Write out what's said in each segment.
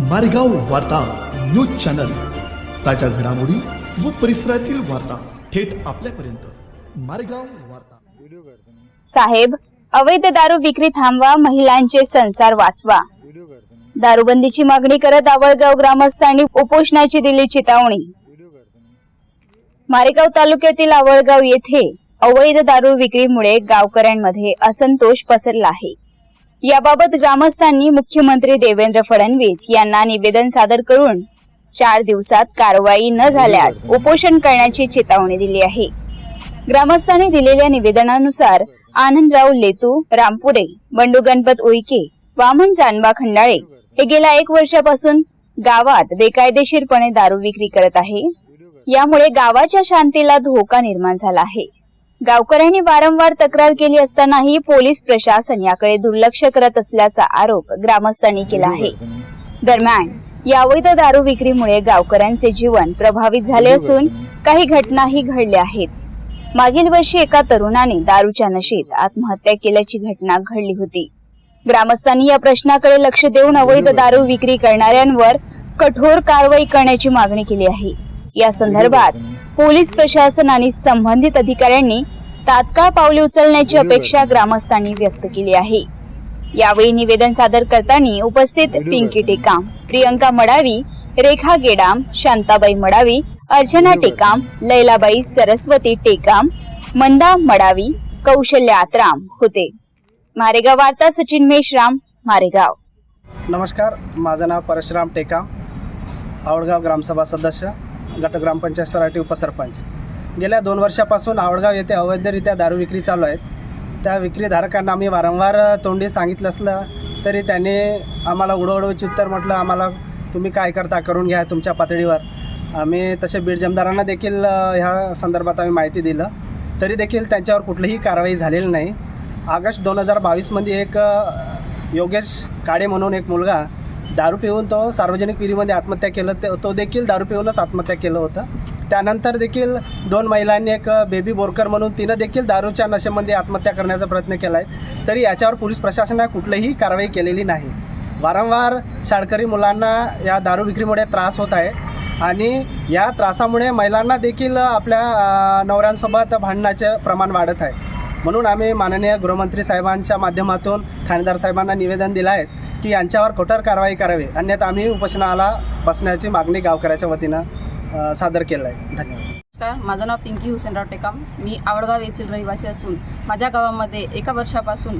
मारेगाव वार्ता news channel. ताज्या घडामोडी व परिसरातील वार्ता थेट आपल्यापर्यंत. मारेगाव वार्ता. साहेब अवैध दारू विक्री थांबवा महिलांचे संसार वाचवा. दारूबंदीची मागणी करत आवळगाव ग्रामस्थांनी उपोषणाची दिली चितावणी. मारेगाव तालुक्यातील आवळगाव येथे अवैध दारू विक्रीमुळे गावकऱ्यांमध्ये असंतोष पसरला आहे. याबाबत ग्रामस्थांनी मुख्यमंत्री देवेंद्र फडणवीस यांना निवेदन सादर करून चार दिवसात कारवाई न झाल्यास उपोषण करण्याची चेतावणी दिली आहे. ग्रामस्थांनी दिलेल्या निवेदनानुसार आनंदराव लेतू रामपुरे बंडू गणपत उईके वामन जानबा खंडाळे हे गेल्या एक वर्षापासून गावात बेकायदेशीरपणे दारू विक्री करत आहे. यामुळे गावाच्या शांतीला धोका निर्माण झाला आहे. गावकऱ्यांनी वारंवार तक्रार केली असतानाही पोलीस प्रशासन याकडे दुर्लक्ष करत असल्याचा आरोप ग्रामस्थांनी केला आहे. दरम्यान या अवैध दारू विक्रीमुळे गावकऱ्यांचे जीवन प्रभावित झाले असून काही घटनाही घडल्या आहेत. मागील वर्षी एका तरुणाने दारूच्या नशेत आत्महत्या केल्याची घटना घडली होती. ग्रामस्थांनी या प्रश्नाकडे लक्ष देऊन अवैध दारू विक्री करणाऱ्यांवर कठोर कारवाई करण्याची मागणी केली आहे. या संदर्भात पोलीस प्रशासन आणि संबंधित अधिकाऱ्यांनी तात्काळ पावले उचलण्याची अपेक्षा ग्रामस्थांनी व्यक्त केली आहे. यावेळी निवेदन सादर करताना उपस्थित पिंकी टेकाम प्रियंका मडावी रेखा गेडाम शांताबाई मडावी अर्चना टेकाम लैलाबाई सरस्वती टेकाम मंदा मडावी कौशल्य आत्राम होते. मारेगाव वार्ता सचिन मेश्राम मारेगाव. नमस्कार माझं नाव परशुराम टेका आवडगाव ग्रामसभा सदस्य. गट ग्रामपंचायत सराठी उपसरपंच. गेल्या दोन वर्षापासून आवडगाव येथे अवैधरित्या दारू विक्री चालू आहेत. त्या विक्रीधारकांना आम्ही वारंवार तोंडी सांगितलं असलं तरी त्यांनी आम्हाला उडवडवची उत्तर म्हटलं आम्हाला तुम्ही काय करता करून घ्या तुमच्या पातळीवर. आम्ही तसे बीड जमदारांना देखील ह्या संदर्भात आम्ही माहिती दिलं. तरी देखील त्यांच्यावर कुठलीही कारवाई झालेली नाही. ऑगस्ट दोन हजार बावीसमध्ये एक योगेश काळे म्हणून एक मुलगा दारू पिऊन तो सार्वजनिक विहिरीमध्ये आत्महत्या केलं ते तो देखील दारू पिऊनच आत्महत्या केलं होतं. त्यानंतर देखील दोन महिलांनी एक बेबी बोरकर म्हणून तिनं देखील दारूच्या नशेमध्ये आत्महत्या करण्याचा प्रयत्न केला आहे तरी याच्यावर पोलीस प्रशासनाने कुठलीही कारवाई केलेली नाही. वारंवार शाळकरी मुलांना या दारू विक्रीमुळे त्रास होत आहे आणि या त्रासामुळे महिलांना देखील आपल्या नवऱ्यांसोबत भांडणाचे प्रमाण वाढत आहे. म्हणून आम्ही माननीय गृहमंत्री साहेबांच्या माध्यमातून ठाणेदार साहेबांना निवेदन दिलं आहे. की यांच्यावर कठोर कारवाई करावी. अन्यथा आम्ही उपोषणाला बसण्याची मागणी गावकऱ्याच्या वतीनं सादर केलं आहे. धन्यवाद. नमस्कार माझं नाव पिंकी हुसेनराव टेकाम. मी आवडगाव येथील रहिवासी असून माझ्या गावामध्ये एका वर्षापासून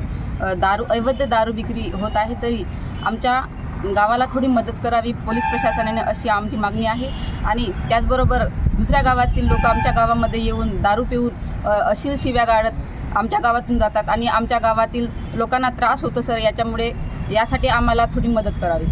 दारू अवैध दारू विक्री होत आहे तरी आमच्या गावाला थोडी मदत करावी पोलीस प्रशासनाने अशी आमची मागणी आहे. आणि त्याचबरोबर दुसऱ्या गावातील लोक आमच्या गावामध्ये येऊन दारू पिऊन अशील शिव्या गाडत आमच्या गावातून जातात. आणि आमच्या गावातील लोकांना त्रास होतो सर. याच्यामुळे यासाठी आम्हाला थोडी मदत करावी.